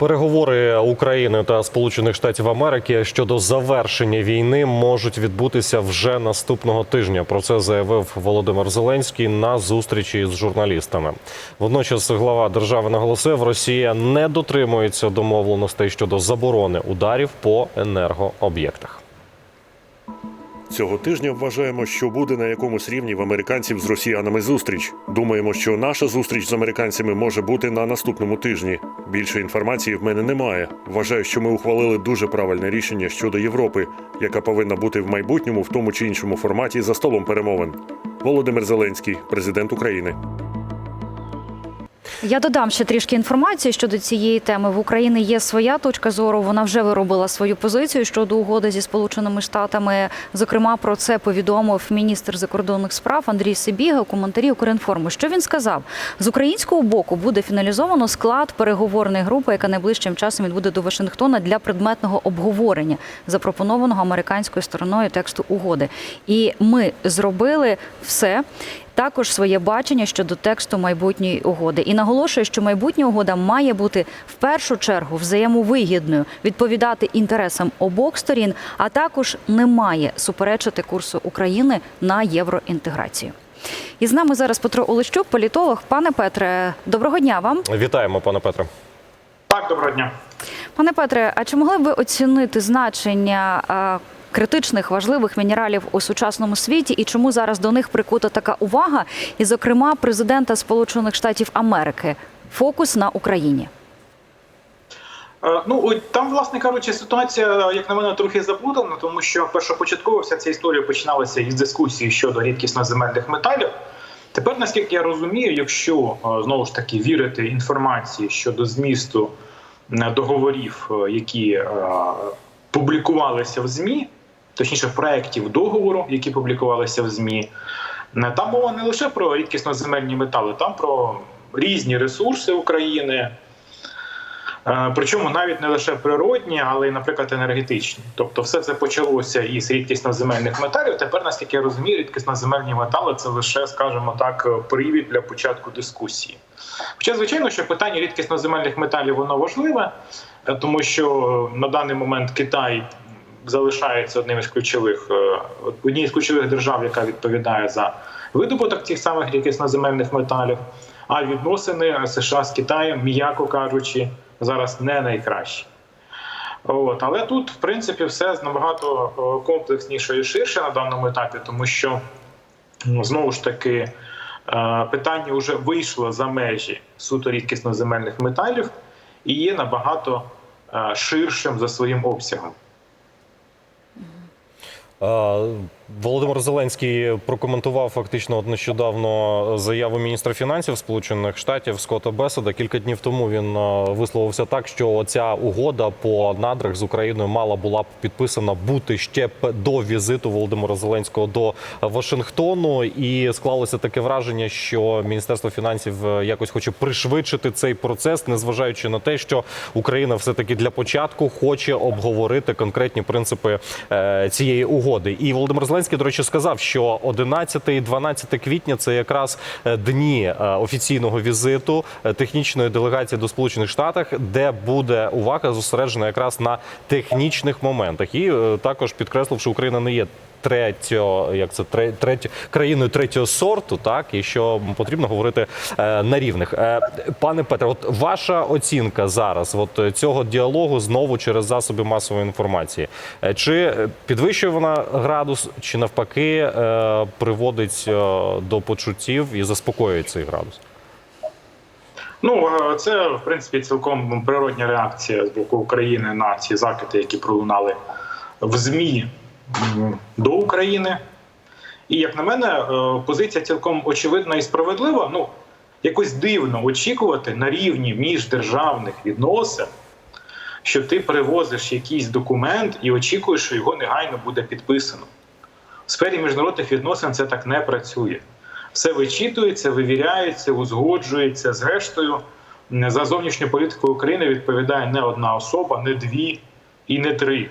Переговори України та Сполучених Штатів Америки щодо завершення війни можуть відбутися вже наступного тижня. Про це заявив Володимир Зеленський на зустрічі з журналістами. Водночас глава держави наголосив, Росія не дотримується домовленостей щодо заборони ударів по енергооб'єктах. Цього тижня вважаємо, що буде на якомусь рівні в американців з росіянами зустріч. Думаємо, що наша зустріч з американцями може бути на наступному тижні. Більше інформації в мене немає. Вважаю, що ми ухвалили дуже правильне рішення щодо Європи, яка повинна бути в майбутньому в тому чи іншому форматі за столом перемовин. Володимир Зеленський, президент України. Я додам ще трішки інформації щодо цієї теми. В Україні є своя точка зору. Вона вже виробила свою позицію щодо угоди зі Сполученими Штатами. Зокрема, про це повідомив міністр закордонних справ Андрій Сибіга у коментарі Укрінформу. Що він сказав? З українського боку буде фіналізовано склад переговорної групи, яка найближчим часом відбуде до Вашингтона для предметного обговорення запропонованого американською стороною тексту угоди. І ми зробили все. Також своє бачення щодо тексту майбутньої угоди і наголошує, що майбутня угода має бути в першу чергу взаємовигідною, відповідати інтересам обох сторін, а також не має суперечити курсу України на євроінтеграцію. І з нами зараз Петро Олещук, політолог. Пане Петре, доброго дня вам. Вітаємо, пане Петре. Так, доброго дня. Пане Петре, а чи могли б ви оцінити значення критичних важливих мінералів у сучасному світі і чому зараз до них прикута така увага? І, зокрема, президента Сполучених Штатів Америки фокус на Україні? Е, Ну там, власне кажучи, ситуація, як на мене, трохи заплутана, тому що першопочатково вся ця історія починалася із дискусії щодо рідкісно-земельних металів. Тепер, наскільки я розумію, якщо е, знову ж таки вірити інформації щодо змісту е, договорів, які публікувалися в ЗМІ, точніше проєктів договору, які публікувалися в ЗМІ, е, там мова не лише про рідкісно-земельні метали, там про різні ресурси України. Е, Причому навіть не лише природні, але й, наприклад, енергетичні. Тобто, все це почалося із рідкісно-земельних металів. Тепер, наскільки я розумію, рідкісно-земельні метали це лише, скажімо так, привід для початку дискусії. Хоча, звичайно, що питання рідкісно-земельних металів воно важливе, е, тому що на даний момент Китай залишається одним із ключових е, однією з ключових держав, яка відповідає за видобуток цих самих рідкісно-земельних металів. А відносини США з Китаєм, м'яко кажучи, зараз не найкращі. От, але тут, в принципі, все набагато е, комплексніше і ширше на даному етапі, тому що ну, знову ж таки е, питання вже вийшло за межі суто рідкісно-земельних металів і є набагато ширшим за своїм обсягом. Е, Володимир Зеленський прокоментував фактично нещодавно заяву міністра фінансів Сполучених Штатів Скотта Беседа. Кілька днів тому він е, висловився так, що ця угода по надрах з Україною мала була б підписана бути ще до візиту Володимира Зеленського до Вашингтону. І склалося таке враження, що міністерство фінансів е, якось хоче пришвидшити цей процес, незважаючи на те, що Україна все таки для початку хоче обговорити конкретні принципи е, цієї угоди. І Володимир Зеленський, до речі, сказав, що 11 і 12 квітня це якраз е, дні е, офіційного візиту е, технічної делегації до Сполучених Штатів, де буде увага зосереджена якраз на технічних моментах. І також підкреслив, що Україна не є. Третього, як це третє країною третього сорту, так і що потрібно говорити е, на рівних. Е, пане Петре, от ваша оцінка зараз, от цього діалогу знову через засоби масової інформації. Е, Чи підвищує вона градус, чи навпаки приводить до почуттів і заспокоює цей градус? Ну це в принципі цілком природня реакція з боку України на ці закиди, які пролунали в ЗМІ до України. І як на мене, е, позиція цілком очевидна і справедлива. Ну якось дивно очікувати на рівні міждержавних відносин, що ти привозиш якийсь документ і очікуєш, що його негайно буде підписано. В сфері міжнародних відносин це так не працює. Все вичитується, вивіряється, узгоджується. Зрештою, за зовнішню політику України відповідає не одна особа, не дві і не три.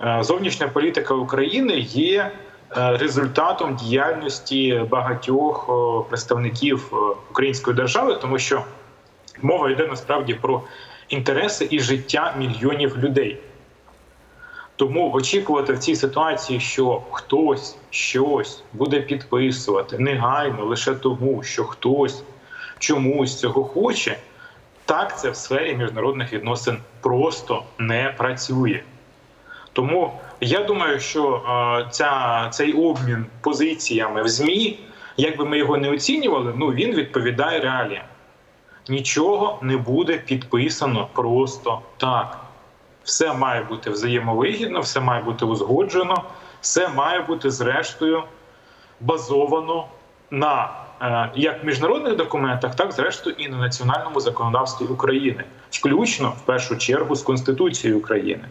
Е, Зовнішня політика України є е, результатом діяльності багатьох представників е, української держави, тому що мова йде насправді про інтереси і життя мільйонів людей. Тому очікувати в цій ситуації, що хтось щось буде підписувати негайно лише тому, що хтось чомусь цього хоче, так це в сфері міжнародних відносин просто не працює. Тому я думаю, що е, ця, цей обмін позиціями в ЗМІ, як би ми його не оцінювали, ну він відповідає реаліям. Нічого не буде підписано просто так. Все має бути взаємовигідно, все має бути узгоджено, все має бути зрештою базовано на е, як міжнародних документах, так зрештою і на національному законодавстві України, включно в першу чергу з Конституцією України.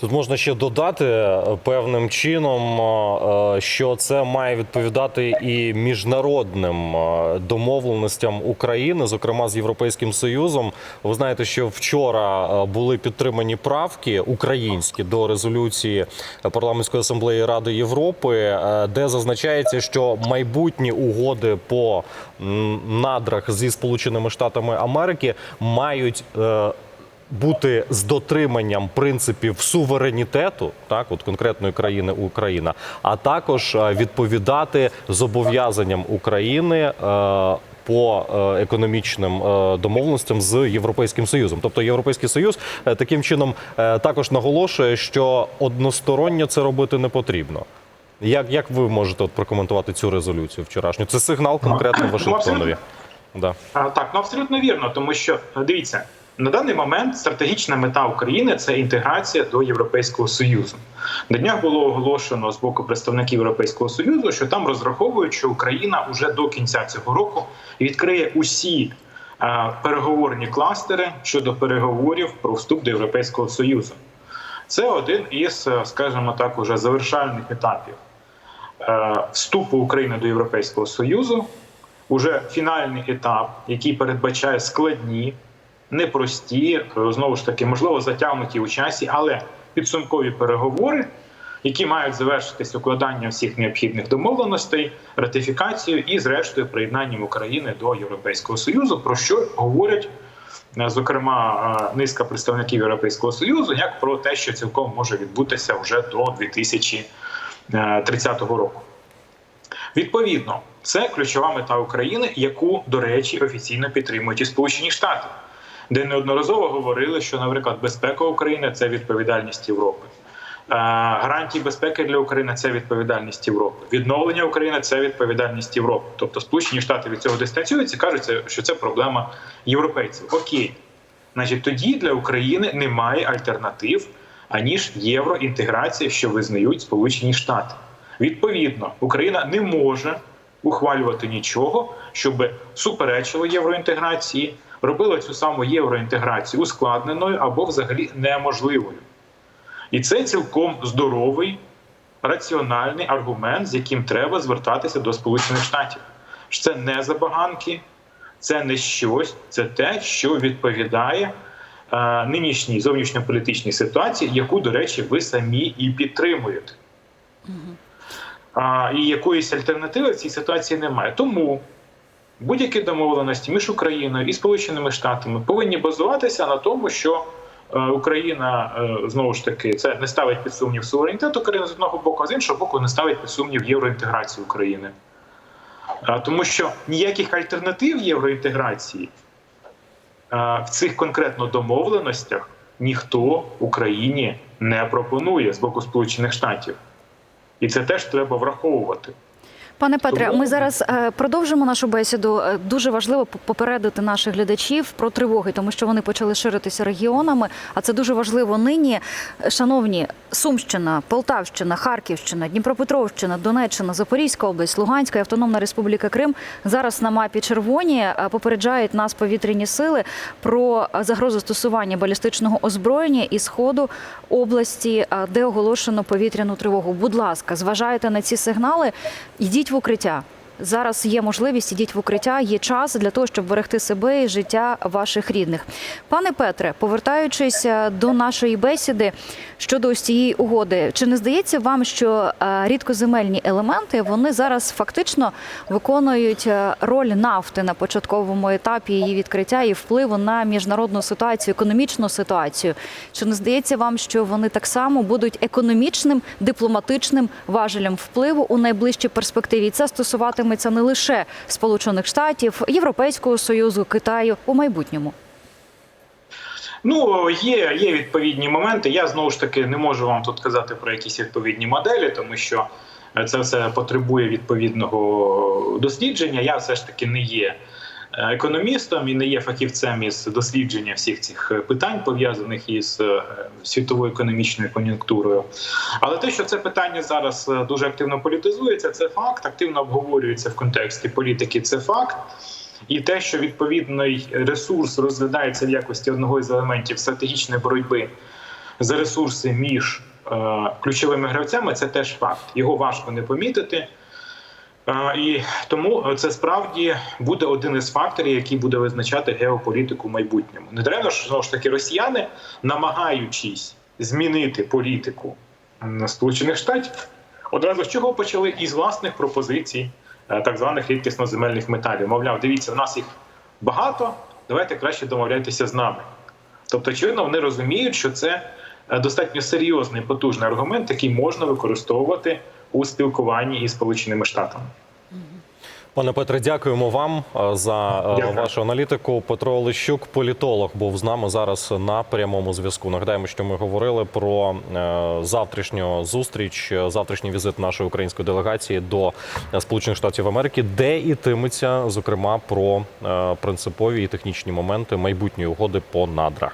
Тут можна ще додати е, певним чином, е, що це має відповідати і міжнародним е, домовленостям України, зокрема з Європейським Союзом. Ви знаєте, що вчора е, були підтримані правки українські до резолюції парламентської асамблеї Ради Європи, е, де зазначається, що майбутні угоди по надрах зі Сполученими Штатами Америки мають. Бути з дотриманням принципів суверенітету, так от конкретної країни Україна, а також е, відповідати зобов'язанням України. е, По е, економічним домовленостям з європейським союзом, тобто європейський союз таким чином також наголошує, що односторонньо це робити не потрібно. Як, як ви можете от прокоментувати цю резолюцію вчорашню? Це сигнал конкретно Ну, абсолютно. Да. Так, ну абсолютно вірно, тому що дивіться, на даний момент стратегічна мета України це інтеграція до Європейського Союзу. На днях було оголошено з боку представників Європейського Союзу, що там розраховують, що Україна уже до кінця цього року відкриє усі е, переговорні кластери щодо переговорів про вступ до Європейського Союзу. Це один із, е, скажімо так, уже завершальних етапів е, вступу України до Європейського Союзу уже фінальний етап, який передбачає складні, непрості, е, знову ж таки, можливо, затягнуті у часі, але підсумкові переговори, які мають завершитись укладанням всіх необхідних домовленостей, ратифікацією і, зрештою, приєднанням України до Європейського Союзу, про що говорять. е, Зокрема, е, низка представників Європейського союзу, як про те, що цілком може відбутися вже до 2030 року. Відповідно, це ключова мета України, яку, до речі, офіційно підтримують і Сполучені Штати, де неодноразово говорили, що, наприклад, безпека України це відповідальність Європи. Е, Гарантії безпеки для України це відповідальність Європи. Відновлення України це відповідальність Європи. Тобто Сполучені Штати від цього дистанціюються і кажуть, що це проблема європейців. Окей, значить, тоді для України немає альтернатив аніж євроінтеграція, що визнають Сполучені Штати. Відповідно, Україна не може ухвалювати нічого, щоб суперечило євроінтеграції, робило цю саму євроінтеграцію ускладненою або взагалі неможливою. І це цілком здоровий, раціональний аргумент, з яким треба звертатися до Сполучених Штатів. Що Це не забаганки, це не щось, це те, що відповідає е, нинішній зовнішньополітичній ситуації, яку, до речі, ви самі і підтримуєте. А, і якоїсь альтернативи в цій ситуації немає. Тому будь-які домовленості між Україною і Сполученими Штатами повинні базуватися на тому, що е, Україна е, знову ж таки це не ставить під сумнів суверенітет України з одного боку, а з іншого боку, не ставить під сумнів євроінтеграцію України. Тому що ніяких альтернатив євроінтеграції в цих конкретно домовленостях ніхто Україні не пропонує з боку Сполучених Штатів. І це теж треба враховувати. Пане Петре, ми зараз е, продовжимо нашу бесіду. Е, Дуже важливо попередити наших глядачів про тривоги, тому що вони почали ширитися регіонами. А це дуже важливо нині. Е, Шановні, Сумщина, Полтавщина, Харківщина, Дніпропетровщина, Донеччина, Запорізька область, Луганська і Автономна Республіка Крим зараз на мапі червоні попереджають нас повітряні сили про загрозу застосування балістичного озброєння і сходу області, де оголошено повітряну тривогу. Будь ласка, зважайте на ці сигнали, йдіть в укриття. Зараз є можливість ідіть в укриття, є час для того, щоб берегти себе і життя ваших рідних. Пане Петре, повертаючись е, до нашої бесіди щодо ось цієї угоди, чи не здається вам, що е, рідкоземельні елементи вони зараз фактично виконують е, роль нафти на початковому етапі її відкриття і впливу на міжнародну ситуацію, економічну ситуацію? Чи не здається вам, що вони так само будуть економічним дипломатичним важелем впливу у найближчій перспективі? Це стосуватиметься не лише Сполучених Штатів, Європейського союзу, Китаю у майбутньому. Ну, є, є відповідні моменти. Я знову ж таки не можу вам тут казати про якісь відповідні моделі, тому що е, це все потребує відповідного дослідження. Я все ж таки не є економістом і не є фахівцем із дослідження всіх цих е, питань, пов'язаних із е, світовою економічною кон'юнктурою. Але те, що це питання зараз е, дуже активно політизується, це факт, активно обговорюється в контексті політики. Це факт. І те, що відповідний ресурс розглядається в якості одного із елементів стратегічної боротьби за ресурси між е, ключовими гравцями, це теж факт. Його важко не помітити. І тому це справді буде один із факторів, який буде визначати геополітику в майбутньому. Не даремно ж знову ж таки росіяни, намагаючись змінити політику Сполучених Штатів, одразу з чого почали із власних пропозицій е, так званих рідкісно-земельних металів. Мовляв, дивіться, в нас їх багато, давайте краще домовляйтеся з нами. Тобто, очевидно, вони розуміють, що це е, достатньо серйозний потужний аргумент, який можна використовувати у спілкуванні із Сполученими Штатами. Пане Петре, дякуємо вам е, за е, Дякую. вашу аналітику. Петро Олещук, політолог, був з нами зараз на прямому зв'язку. Нагадаємо, що ми говорили про е, завтрашню зустріч, завтрашній візит нашої української делегації до Сполучених Штатів Америки, де ітиметься зокрема про принципові і технічні моменти майбутньої угоди по надрах.